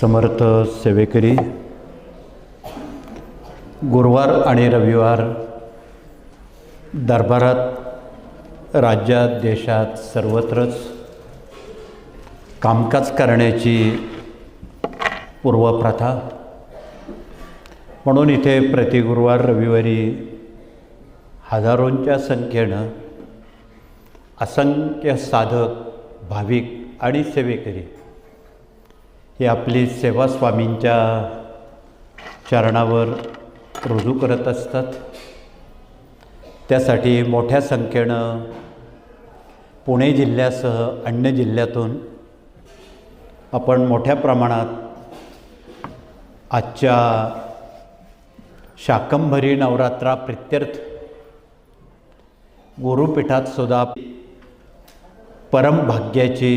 समर्थ सेवेकरी गुरुवार आणि रविवार दरबारात राज्यात देशात सर्वत्रच कामकाज करण्याची पूर्वप्रथा. म्हणून इथे प्रति गुरुवार रविवारी हजारोंच्या संख्येनं असंख्य साधक भाविक आणि सेवेकरी ही आपली सेवा स्वामींच्या चरणावर रुजू करत असतात. त्यासाठी मोठ्या संख्येनं पुणे जिल्ह्यासह अन्य जिल्ह्यातून आपण मोठ्या प्रमाणात आजच्या शाकंभरी नवरात्रा प्रित्यर्थ गुरुपीठात सुद्धा परमभाग्याची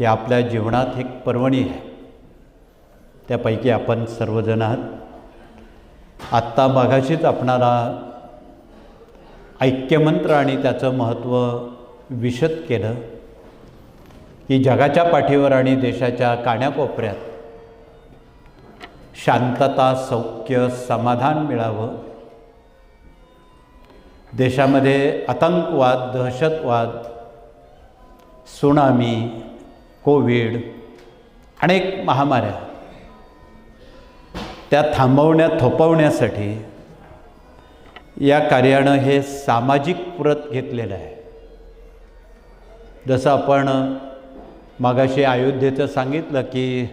ही आपल्या जीवनात एक पर्वणी आहे. त्यापैकी आपण सर्वजण आहात. आत्ता मागाशीच आपणाला ऐक्यमंत्र आणि त्याचं महत्त्व विशद केलं की जगाच्या पाठीवर आणि देशाच्या काण्याकोपऱ्यात शांतता सौख्य समाधान मिळावं. देशामध्ये आतंकवाद दहशतवाद सुनामी कोविड अनेक महामाऱ्या त्या थांबवण्या थोपवण्यासाठी या कार्यानं हे सामाजिक व्रत घेतलेलं आहे. जसं आपण मागाशी अयोध्येचं सांगितलं की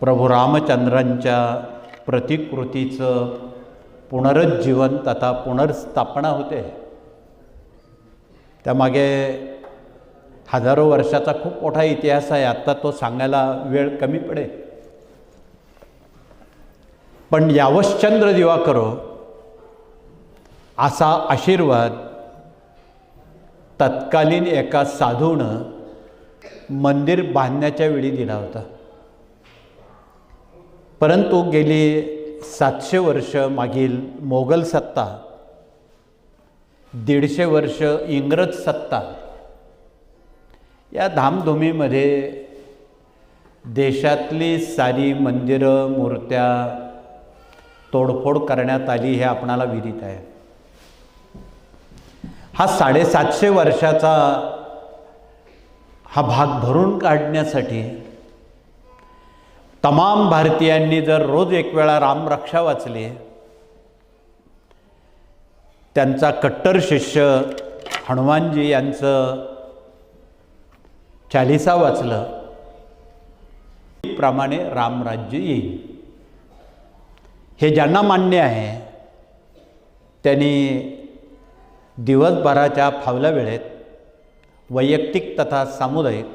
प्रभू रामचंद्रांच्या प्रतिकृतीचं पुनरुज्जीवन तथा पुनर्स्थापना होते. त्यामागे हजारो वर्षाचा खूप मोठा इतिहास आहे. आत्ता तो सांगायला वेळ कमी पडेल. पण यावश्चंद्र दिवा करो असा आशीर्वाद तत्कालीन एका साधूनं मंदिर बांधण्याच्या वेळी दिला होता. परंतु गेली सातशे वर्ष मागील मोगल सत्ता दीडशे वर्ष इंग्रज सत्ता या धामधुमीमध्ये देशातली सारी मंदिरं मूर्त्या तोडफोड करण्यात आली हे आपणाला विदित आहे. हा साडेसातशे वर्षाचा हा भाग भरून काढण्यासाठी तमाम भारतीयांनी जर रोज एक वेळा रामरक्षा वाचली त्यांचा कट्टर शिष्य हनुमानजी यांचं चालिसा वाचलं प्रमाणे रामराज्य येईल. हे ज्यांना मान्य आहे त्यांनी दिवसभराच्या फावल्या वेळेत वैयक्तिक तथा सामुदायिक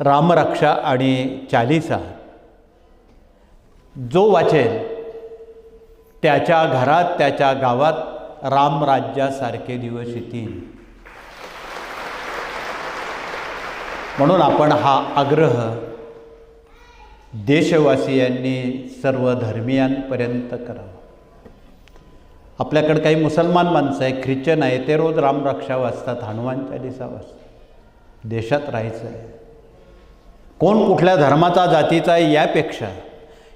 रामरक्षा आणि चालिसा जो वाचेल त्याच्या घरात त्याच्या गावात रामराज्यासारखे दिवस येतील. म्हणून आपण हा आग्रह देशवासियांनी सर्व धर्मियांपर्यंत करावा. आपल्याकडे काही मुसलमान माणसं आहे ख्रिश्चन आहे ते रोज रामरक्षा वाचतात हनुमान चालिसा वाचतात. देशात राहायचं आहे कोण कुठल्या धर्माचा जातीचा आहे यापेक्षा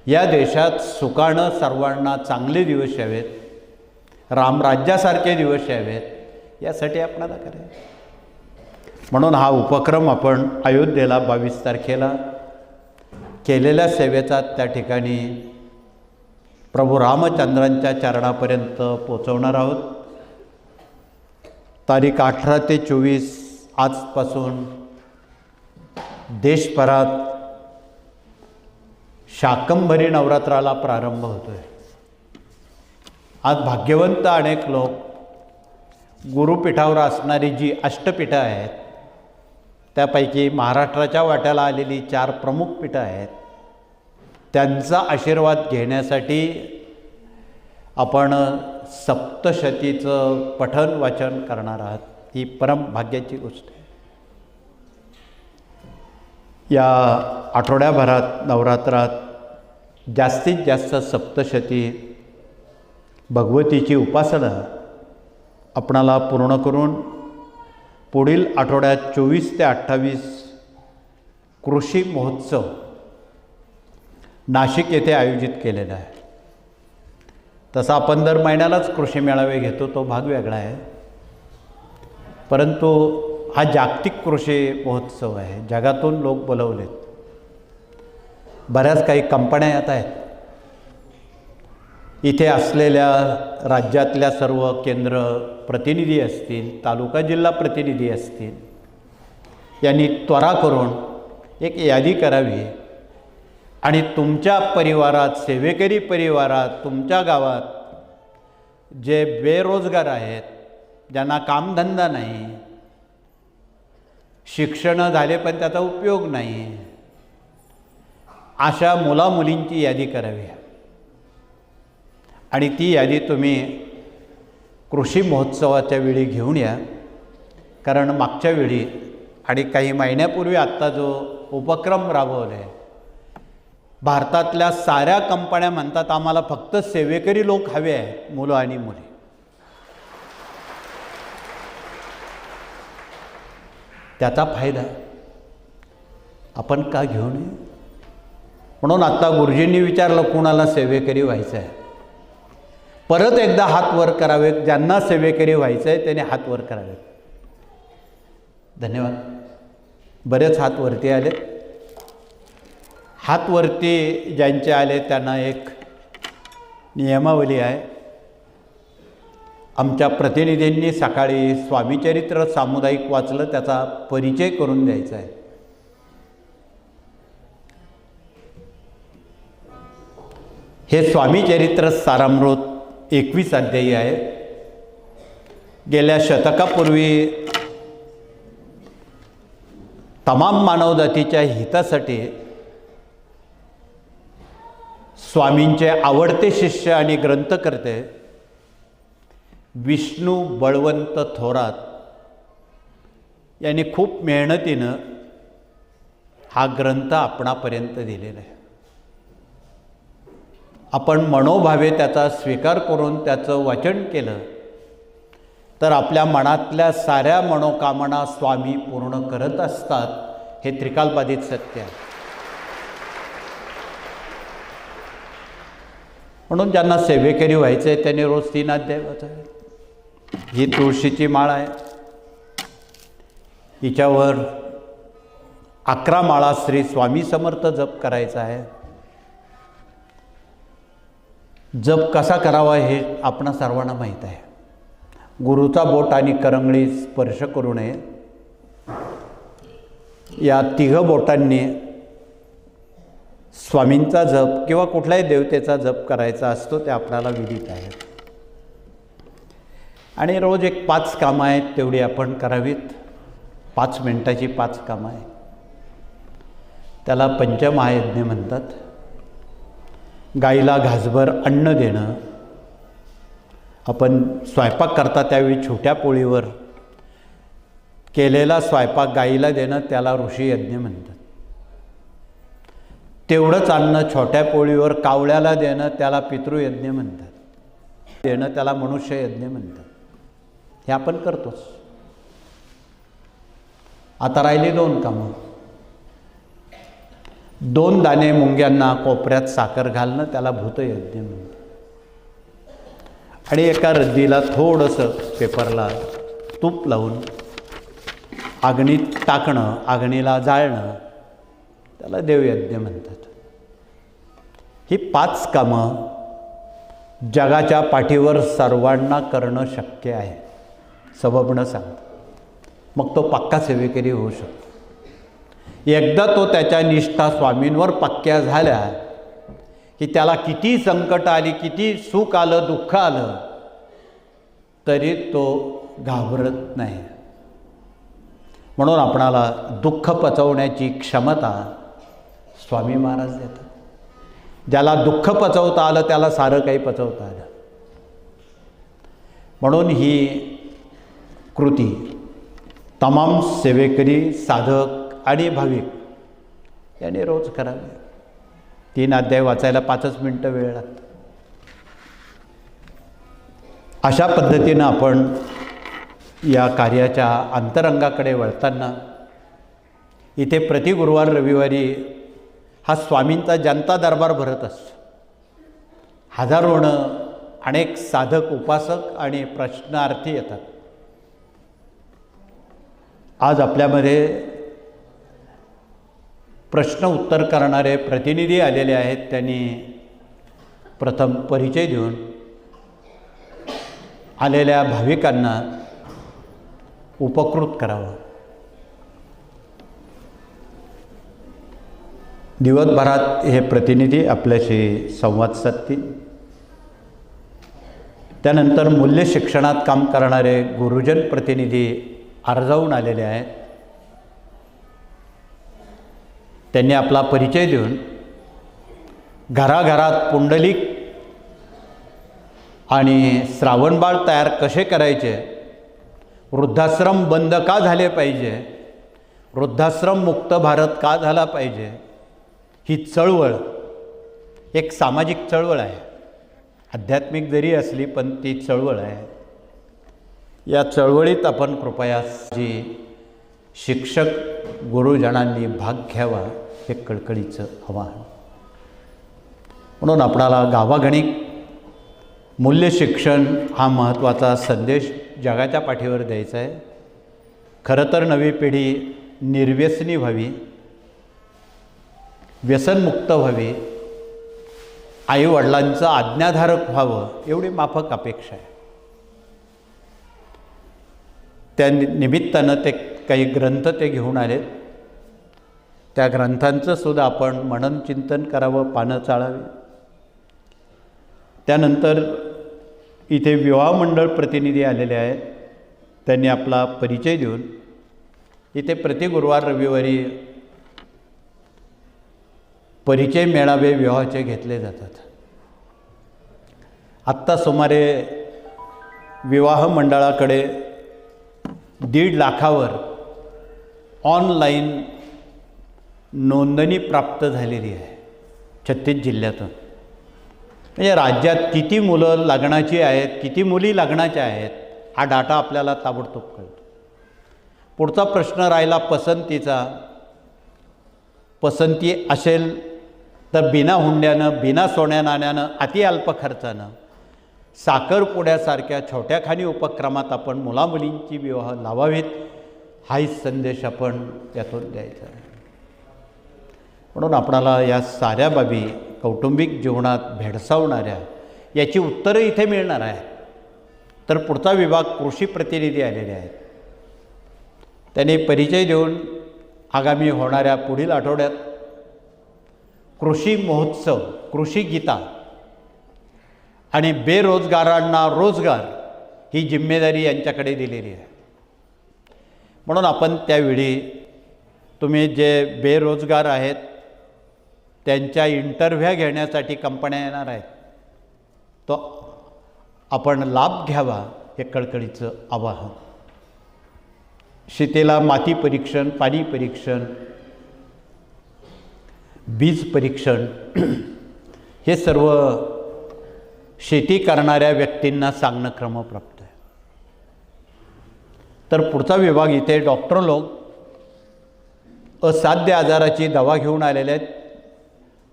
या देशात सुकाणं सर्वांना चांगले दिवस यावेत रामराज्यासारखे दिवस यावेत यासाठी आपणाला करायचं म्हणून हा उपक्रम आपण अयोध्येला बावीस तारखेला केलेल्या सेवेचा त्या ठिकाणी प्रभू रामचंद्रांच्या चरणापर्यंत पोचवणार आहोत. तारीख अठरा ते चोवीस आजपासून देशभरात शाकंभरी नवरात्राला प्रारंभ होतो आहे आज भाग्यवंत अनेक लोक गुरुपीठावर असणारी जी अष्टपीठं आहेत त्यापैकी महाराष्ट्राच्या वाट्याला आलेली चार प्रमुख पीठं आहेत. त्यांचा आशीर्वाद घेण्यासाठी आपण सप्तशतीचं पठन वाचन करणार आहात. ही परम भाग्याची गोष्ट आहे. या आठवड्याभरात नवरात्रात जास्तीत जास्त सप्तशती भगवतीची उपासना आपणाला पूर्ण करून पुढील आठवड्यात चोवीस ते अठ्ठावीस कृषी महोत्सव नाशिक येथे आयोजित केलेला आहे. तसा आपण दर महिन्यालाच कृषी मेळावे घेतो तो भाग वेगळा आहे. परंतु हा जागतिक कृषी महोत्सव आहे जगातून लोक बोलवलेत. बऱ्याच काही कंपन्या येत आहेत. इथे असलेल्या राज्यातल्या सर्व केंद्र प्रतिनिधी असतील तालुका जिल्हा प्रतिनिधी असतील यांनी त्वरा करून एक यादी करावी. आणि तुमच्या परिवारात सेवेकरी परिवारात तुमच्या गावात जे बेरोजगार आहेत ज्यांना कामधंदा नाही शिक्षण झाले पण त्याचा उपयोग नाही अशा मुलामुलींची यादी करावी. आणि ती यादी तुम्ही कृषी महोत्सवाच्या वेळी घेऊन या. कारण मागच्या वेळी आणि काही महिन्यापूर्वी आत्ता जो उपक्रम राबवला आहे भारतातल्या साऱ्या कंपन्या म्हणतात आम्हाला फक्त सेवेकरी लोक हवे आहेत मुलं आणि मुली. त्याचा फायदा आपण का घेऊन म्हणून आत्ता गुरुजींनी विचारलं कुणाला सेवेकरी व्हायचं आहे परत एकदा हात वर करावेत ज्यांना सेवेकरी व्हायचं आहे त्याने हात वर करावेत. धन्यवाद. बरेच हात वरती आले. हात वरती ज्यांचे आले त्यांना एक नियमावली आहे. आमच्या प्रतिनिधींनी सकाळी स्वामीचरित्र सामुदायिक वाचलं त्याचा परिचय करून द्यायचा आहे. हे स्वामीचरित्र सारामृत एकवीस अध्यायी आहे गेल्या शतकापूर्वी तमाम मानवजातीच्या हितासाठी स्वामींचे आवडते शिष्य आणि ग्रंथकर्ते विष्णू बळवंत थोरात यांनी खूप मेहनतीनं हा ग्रंथ आपणापर्यंत दिलेला आहे. आपण मनोभावे त्याचा स्वीकार करून त्याचं वाचन केलं तर आपल्या मनातल्या साऱ्या मनोकामना स्वामी पूर्ण करत असतात हे त्रिकालबाधित सत्य आहे. म्हणून ज्यांना सेवेकरी व्हायचं आहे त्यांनी रोज तीन अध्याय ही तुळशीची माळ आहे. हिच्यावर अकरा माळा श्री स्वामी समर्थ जप करायचा आहे. जप कसा करावा हे आपणा सर्वांना माहीत आहे. गुरुचा बोट आणि करंगळी स्पर्श करू नये. या तिघ बोटांनी स्वामींचा जप किंवा कुठल्याही देवतेचा जप करायचा असतो ते आपल्याला विदित आहे. आणि रोज एक पाच कामं आहेत तेवढी आपण करावीत. पाच मिनटाची पाच कामं आहेत. त्याला पंचमहायज्ञ म्हणतात. गाईला घासभर अन्न देणं. आपण स्वयंपाक करता त्यावेळी छोट्या पोळीवर केलेला स्वयंपाक गाईला देणं त्याला ऋषी यज्ञ म्हणतात. तेवढंच अन्न छोट्या पोळीवर कावळ्याला देणं त्याला पितृयज्ञ म्हणतात. देणं त्याला मनुष्य यज्ञ म्हणतात. हे आपण करतोच. आता राहिली दोन कामं. दोन दाणे मुंग्यांना कोपऱ्यात साखर घालणं त्याला भूतयज्ञ म्हणतात. आणि एका रद्दीला थोडंसं पेपरला तूप लावून आगणीत टाकणं आगणीला जाळणं त्याला देवयज्ञ म्हणतात. ही पाच कामं जगाच्या पाठीवर सर्वांना करणं शक्य आहे सबबणं सांगतं. मग तो पक्का सेवेकरी होऊ शकतो. एकदा तो त्याच्या निष्ठा स्वामींवर पक्क्या झाल्या की त्याला किती संकट आली किती सुख आलं दुःख आलं तरी तो घाबरत नाही. म्हणून आपणाला दुःख पचवण्याची क्षमता स्वामी महाराज देतात. ज्याला दुःख पचवता आलं त्याला सारं काही पचवता आलं. म्हणून ही कृती तमाम सेवेकरी साधक आणि भाविक. याने रोज करावे. तीन अध्याय वाचायला पाचच मिनटं वेळ लागतं. अशा पद्धतीनं आपण या कार्याच्या अंतरंगाकडे वळताना इथे प्रति गुरुवार रविवारी हा स्वामींचा जनता दरबार भरत असतो. हजारोनं अनेक साधक उपासक आणि प्रश्नार्थी येतात. आज आपल्यामध्ये प्रश्न उत्तर करणारे प्रतिनिधी आलेले आहेत. त्यांनी प्रथम परिचय देऊन आलेल्या भाविकांना उपकृत करावं. दिवसभरात हे प्रतिनिधी आपल्याशी संवाद साधतील. त्यानंतर मूल्य शिक्षणात काम करणारे गुरुजन प्रतिनिधी अर्जावून आलेले आहेत. त्यांनी आपला परिचय देऊन घराघरात पुंडलिक आणि श्रावणबाळ तयार कसे करायचे? वृद्धाश्रम बंद का झाले पाहिजे? वृद्धाश्रम मुक्त भारत का झाला पाहिजे? ही चळवळ एक सामाजिक चळवळ आहे. आध्यात्मिक जरी असली पण ती चळवळ आहे. या चळवळीत आपण कृपया जी शिक्षक गुरुजनांनी भाग घ्यावा. हे कळकळीचं आवाहन. म्हणून आपणाला गावागणिक मूल्य शिक्षण हा महत्त्वाचा संदेश जगाच्या पाठीवर द्यायचा आहे. खरं तर नवी पिढी निर्व्यसनी व्हावी व्यसनमुक्त व्हावी आईवडिलांचं आज्ञाधारक व्हावं एवढी माफक अपेक्षा आहे. त्या नि निमित्तानं ते काही ग्रंथ ते घेऊन आलेत. त्या ग्रंथांचं सुद्धा आपण मनन चिंतन करावं पानं चाळावी. त्यानंतर इथे विवाह मंडळ प्रतिनिधी आलेले आहेत. त्यांनी आपला परिचय देऊन इथे प्रति गुरुवार रविवारी परिचय मेळावे विवाहाचे घेतले जातात. आत्ता सुमारे विवाह मंडळाकडे दीड लाखावर ऑनलाईन नोंदणी प्राप्त झालेली आहे छत्तीस जिल्ह्यातून. म्हणजे राज्यात किती मुलं लग्नाची आहेत किती मुली लग्नाच्या आहेत हा डाटा आपल्याला ताबडतोब कळतो. पुढचा प्रश्न राहिला पसंतीचा. पसंती असेल तर बिना हुंड्यानं बिना सोन्या नाण्यानं अति अल्प खर्चानं साखरपुड्यासारख्या छोट्याखानी उपक्रमात आपण मुलामुलींची विवाह लावावेत हाही संदेश आपण त्यातून द्यायचा आहे. म्हणून आपणाला या साऱ्या बाबी कौटुंबिक जीवनात भेडसावणाऱ्या याची उत्तरं इथे मिळणार आहे तर पुढचा विभाग कृषी प्रतिनिधी आलेले आहेत. त्यांनी परिचय देऊन आगामी होणाऱ्या पुढील आठवड्यात कृषी महोत्सव कृषी गीता आणि बेरोजगारांना रोजगार ही जिम्मेदारी यांच्याकडे दिलेली आहे. म्हणून आपण त्यावेळी तुम्ही जे बेरोजगार आहेत त्यांच्या इंटरव्ह्या घेण्यासाठी कंपन्या येणार आहेत. तो आपण लाभ घ्यावा हे कळकळीचं आवाहन. शेतीला माती परीक्षण पाणी परीक्षण बीज परीक्षण हे सर्व शेती करणाऱ्या व्यक्तींना सांगणं क्रमप्राप्त आहे. तर पुढचा विभाग इथे डॉक्टर लोक असाध्य आजाराची दवा घेऊन आलेले आहेत.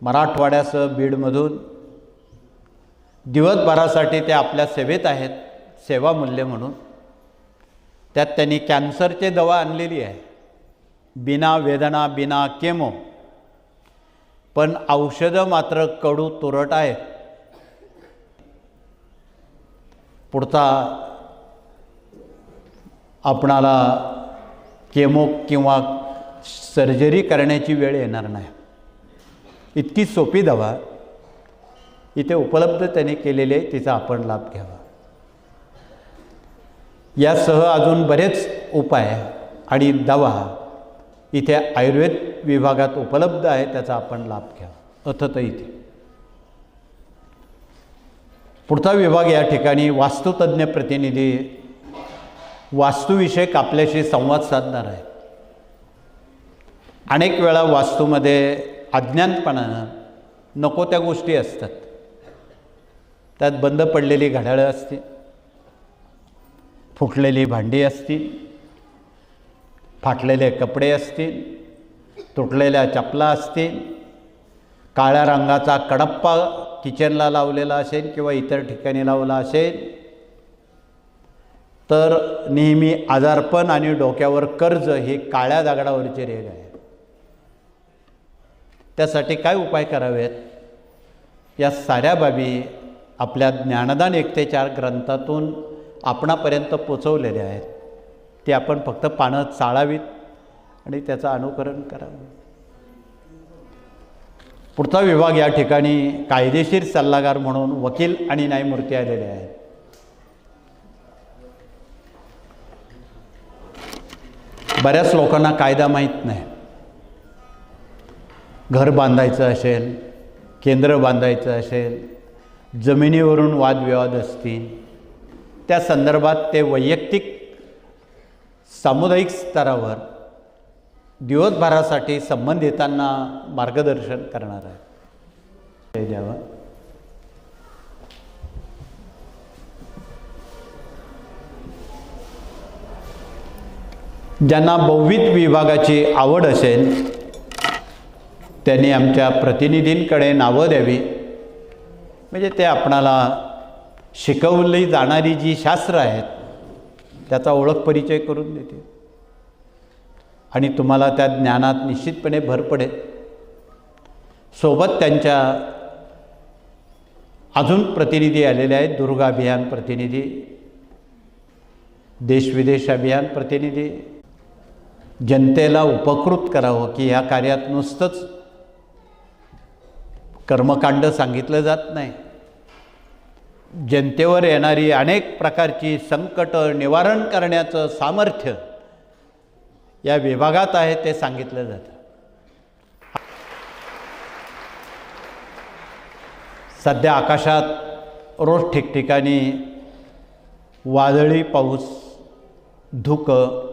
मराठवाड्यासह बीडमधून दिवसभरासाठी ते आपल्या सेवेत आहेत सेवामूल्य म्हणून. त्यात त्यांनी कॅन्सरचे दवा आणलेली आहे. बिना वेदना बिना केमो. पण औषधं मात्र कडू तुरट आहेत. पुढचा आपणाला केमो किंवा सर्जरी करण्याची वेळ येणार नाही. इतकी सोपी दवा. इथे उपलब्ध त्याने केलेले तिचा आपण लाभ घ्यावा. यासह अजून बरेच उपाय आणि दवा इथे आयुर्वेद विभागात उपलब्ध आहे त्याचा आपण लाभ घ्यावा. अथत इथे. पुढचा विभाग या ठिकाणी वास्तुतज्ञ प्रतिनिधी वास्तुविषयक आपल्याशी संवाद साधणार आहे अनेक वेळा वास्तूमध्ये अज्ञानपणानं नको त्या गोष्टी असतात. त्यात बंद पडलेली घड्याळं असतील फुटलेली भांडी असतील फाटलेले कपडे असतील तुटलेल्या चपला असतील काळ्या रंगाचा कडप्पा किचनला लावलेला असेल किंवा इतर ठिकाणी लावला असेल तर नेहमी आजारपण आणि डोक्यावर कर्ज हे काळ्या दगडावरचे रेग आहे. त्यासाठी काय उपाय करावेत? या साऱ्या बाबी आपल्या ज्ञानदान एकतेच्या चार ग्रंथातून आपणापर्यंत पोचवलेल्या आहेत. ते आपण फक्त पानं चाळावीत आणि त्याचं अनुकरण करावं. पुढचा विभाग या ठिकाणी कायदेशीर सल्लागार म्हणून वकील आणि न्यायमूर्ती आलेले आहेत. बऱ्याच लोकांना कायदा माहीत नाही. घर बांधायचं असेल केंद्र बांधायचं असेल जमिनीवरून वादविवाद असतील त्या संदर्भात ते वैयक्तिक सामुदायिक स्तरावर दिवसभरासाठी संबंधितांना मार्गदर्शन करणार आहे. हे द्यावं ज्यांना बहुविध विभागाची आवड असेल त्यांनी आमच्या प्रतिनिधींकडे नावं द्यावी. म्हणजे ते आपणाला शिकवली जाणारी जी शास्त्र आहेत त्याचा ओळख परिचय करून देते आणि तुम्हाला त्या ज्ञानात निश्चितपणे भर पडेल. सोबत त्यांच्या अजून प्रतिनिधी आलेले आहेत दुर्गा अभियान प्रतिनिधी देशविदेश अभियान प्रतिनिधी. जनतेला उपकृत करावं की ह्या कार्यात नुसतंच कर्मकांड सांगितलं जात नाही. जनतेवर येणारी अनेक प्रकारची संकटं निवारण करण्याचं सामर्थ्य या विभागात आहे ते सांगितलं जातं. सध्या आकाशात रोज ठिकठिकाणी वादळी पाऊस धुकं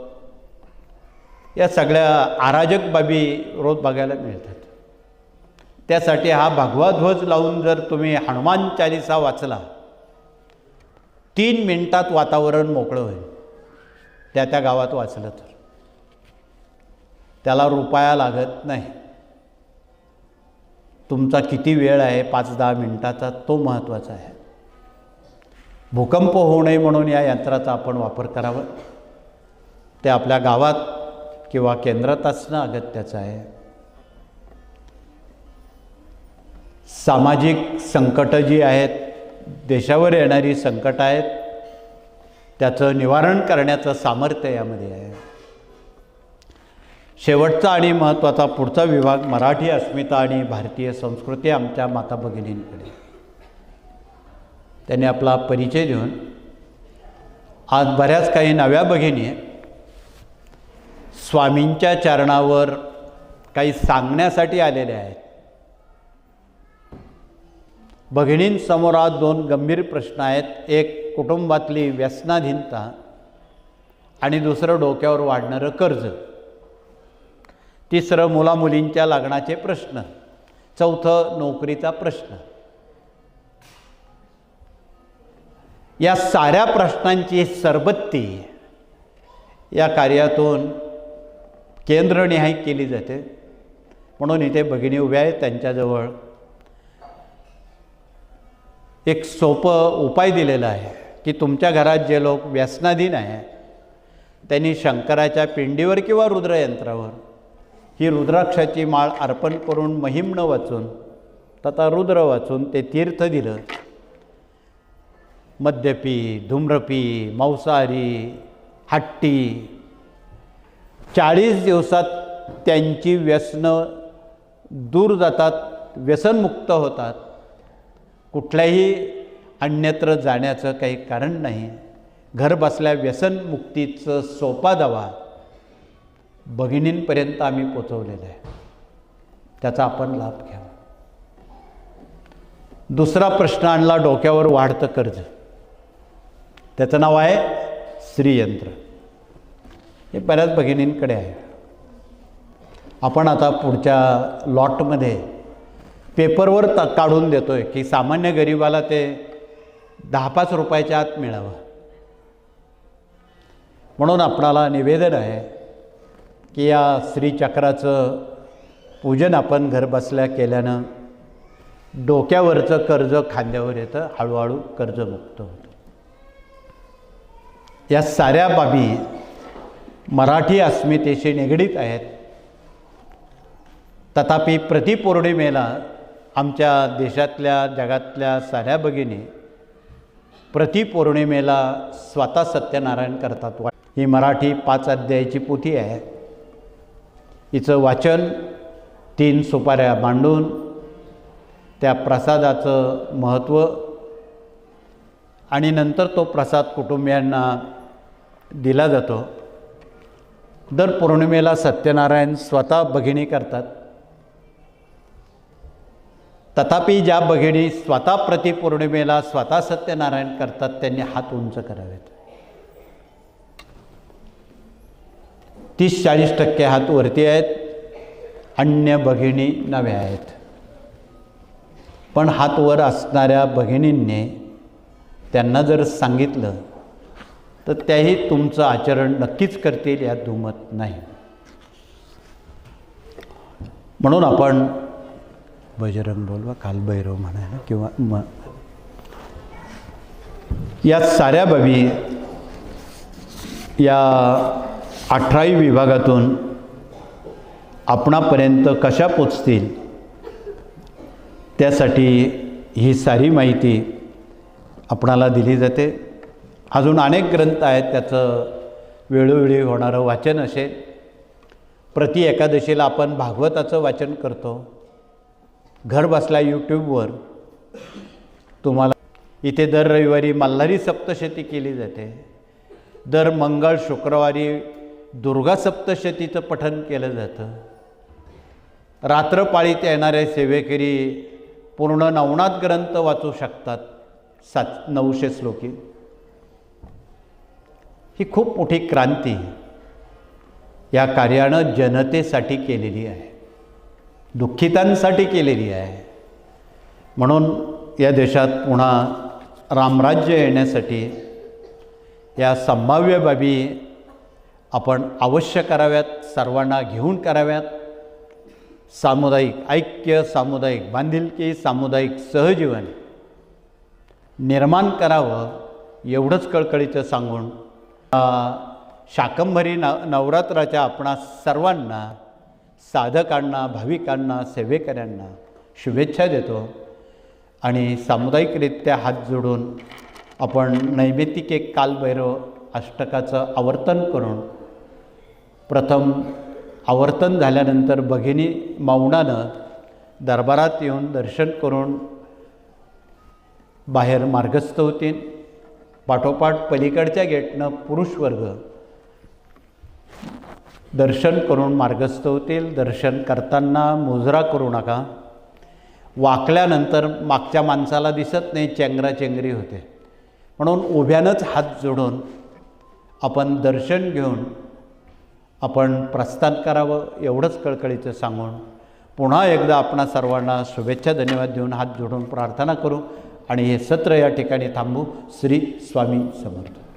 या सगळ्या अराजक बाबी रोज बघायला मिळतात. त्यासाठी हा भगवा ध्वज लावून जर तुम्ही हनुमान चालिसा वाचला तीन मिनिटात वातावरण मोकळं होईल. त्या त्या गावात वाचलं तर. त्याला रुपया लागत नाही. तुमचा किती वेळ आहे? पाच दहा मिनटाचा तो महत्त्वाचा आहे. भूकंप होऊ नये म्हणून या यंत्राचा आपण वापर करावा. ते आपल्या गावात किंवा केंद्रात असणं अगत्याचं आहे. सामाजिक संकटं जी आहेत देशावर येणारी संकटं आहेत त्याचं निवारण करण्याचं सामर्थ्य यामध्ये आहे. शेवटचा आणि महत्त्वाचा पुढचा विभाग मराठी अस्मिता आणि भारतीय संस्कृती आमच्या माता भगिनींकडे. त्यांनी आपला परिचय देऊन आज बऱ्याच काही नव्या भगिनी स्वामींच्या चरणावर काही सांगण्यासाठी आलेल्या आहेत. भगिनींसमोर आज दोन गंभीर प्रश्न आहेत. एक कुटुंबातली व्यसनाधीनता आणि दुसरं डोक्यावर वाढणारं कर्ज. तिसरं मुलामुलींच्या लग्नाचे प्रश्न. चौथं नोकरीचा प्रश्न. या साऱ्या प्रश्नांची सरबत्ती या कार्यातून केंद्रनिहाय केली जाते. म्हणून इथे भगिनी उभ्या आहेत त्यांच्याजवळ. एक सोपं उपाय दिलेला आहे की तुमच्या घरात जे लोक व्यसनाधीन आहे त्यांनी शंकराच्या पिंडीवर किंवा रुद्रयंत्रावर ही रुद्राक्षाची माळ अर्पण करून महिमनं वाचून तथा रुद्र वाचून ते तीर्थ दिलं. मद्यपी धूम्रपी मांसाहारी हट्टी चाळीस दिवसात त्यांची व्यसनं दूर जातात व्यसनमुक्त होतात. कुठल्याही अन्यत्र जाण्याचं काही कारण नाही. घर बसल्या व्यसनमुक्तीचं सोपा दवा भगिनींपर्यंत आम्ही पोचवलेला आहे. त्याचा आपण लाभ घ्या. दुसरा प्रश्न आणला डोक्यावर वाढतं कर्ज. त्याचं नाव आहे श्रीयंत्र. हे बऱ्याच भगिनींकडे आहे. आपण आता पुढच्या लॉटमध्ये पेपरवर त काढून देतो आहे की सामान्य गरिबाला ते दहा पाच रुपयाच्या आत मिळावं. म्हणून आपणाला निवेदन आहे की या श्रीचक्राचं पूजन आपण घरबसल्या केल्यानं डोक्यावरचं कर्ज खांद्यावर येतं हळूहळू कर्जमुक्त होतं. या साऱ्या बाबी मराठी अस्मितेशी निगडीत आहेत. तथापि प्रतिपौर्णिमेला आमच्या देशातल्या जगातल्या साऱ्या भगिनी प्रतिपौर्णिमेला स्वतः सत्यनारायण करतात. वा ही मराठी पाच अध्यायाची पोथी आहे. हिचं वाचन तीन सुपाऱ्या मांडून त्या प्रसादाचं महत्त्व आणि नंतर तो प्रसाद कुटुंबियांना दिला जातो. दर पौर्णिमेला सत्यनारायण स्वतः भगिनी करतात. तथापि ज्या भगिनी स्वतः प्रतिपौर्णिमेला स्वतः सत्यनारायण करतात त्यांनी हात उंच करावेत. तीस चाळीस टक्के हात वरती आहेत. अन्य भगिनी नव्या आहेत. पण हात वर असणाऱ्या भगिनींनी त्यांना जर सांगितलं तर त्याही तुमचं आचरण नक्कीच करतील यात दुमत नाही. म्हणून आपण बजरंग बोलवा कालभैरव म्हणा किंवा म. या साऱ्या बाबी या अठरावी विभागातून आपणापर्यंत कशा पोचतील त्यासाठी ही सारी माहिती आपणाला दिली जाते. अजून अनेक ग्रंथ आहेत त्याचं वेळोवेळी होणारं वाचन असेल. प्रति एकादशीला आपण भागवताचं वाचन करतो. घरबसल्या यूट्यूबवर तुम्हाला इथे दर रविवारी मल्हारी सप्तशती केली जाते. दर मंगळ शुक्रवारी दुर्गा सप्तशतीचं पठन केलं जातं. रात्रपाळीत येणारे सेवेकरी पूर्ण नवनाथ ग्रंथ वाचू शकतात सात नऊशे श्लोकी. ही खूप मोठी क्रांती या कार्यानं जनतेसाठी केलेली आहे. दुःखितांसाठी केलेली आहे. म्हणून या देशात पुन्हा रामराज्य येण्यासाठी या संभाव्य बाबी आपण अवश्य कराव्यात सर्वांना घेऊन कराव्यात. सामुदायिक ऐक्य सामुदायिक बांधिलकी सामुदायिक सहजीवन निर्माण करावं एवढंच कळकळीचं सांगून शाकंभरी न नवरात्राच्या आपणा सर्वांना साधकांना भाविकांना सेवेकऱ्यांना शुभेच्छा देतो आणि सामुदायिकरित्या हात जोडून आपण नैमित्तिक एक कालभैरव अष्टकाचं आवर्तन करून प्रथम आवर्तन झाल्यानंतर भगिनी मौनानं दरबारात येऊन दर्शन करून बाहेर मार्गस्थ होतील. पाठोपाठ पलीकडच्या गेटनं पुरुष वर्ग दर्शन करून मार्गस्थ होतील. दर्शन करताना मुजरा करू नका. वाकल्यानंतर मागच्या माणसाला दिसत नाही चेंगराचेंगरी होते. म्हणून उभ्यानंच हात जोडून आपण दर्शन घेऊन आपण प्रस्थान करावं एवढंच कळकळीचं सांगून पुन्हा एकदा आपणा सर्वांना शुभेच्छा धन्यवाद देऊन हात जोडून प्रार्थना करू. आणि हे सत्र या ठिकाणी थांबू. श्री स्वामी समर्थ.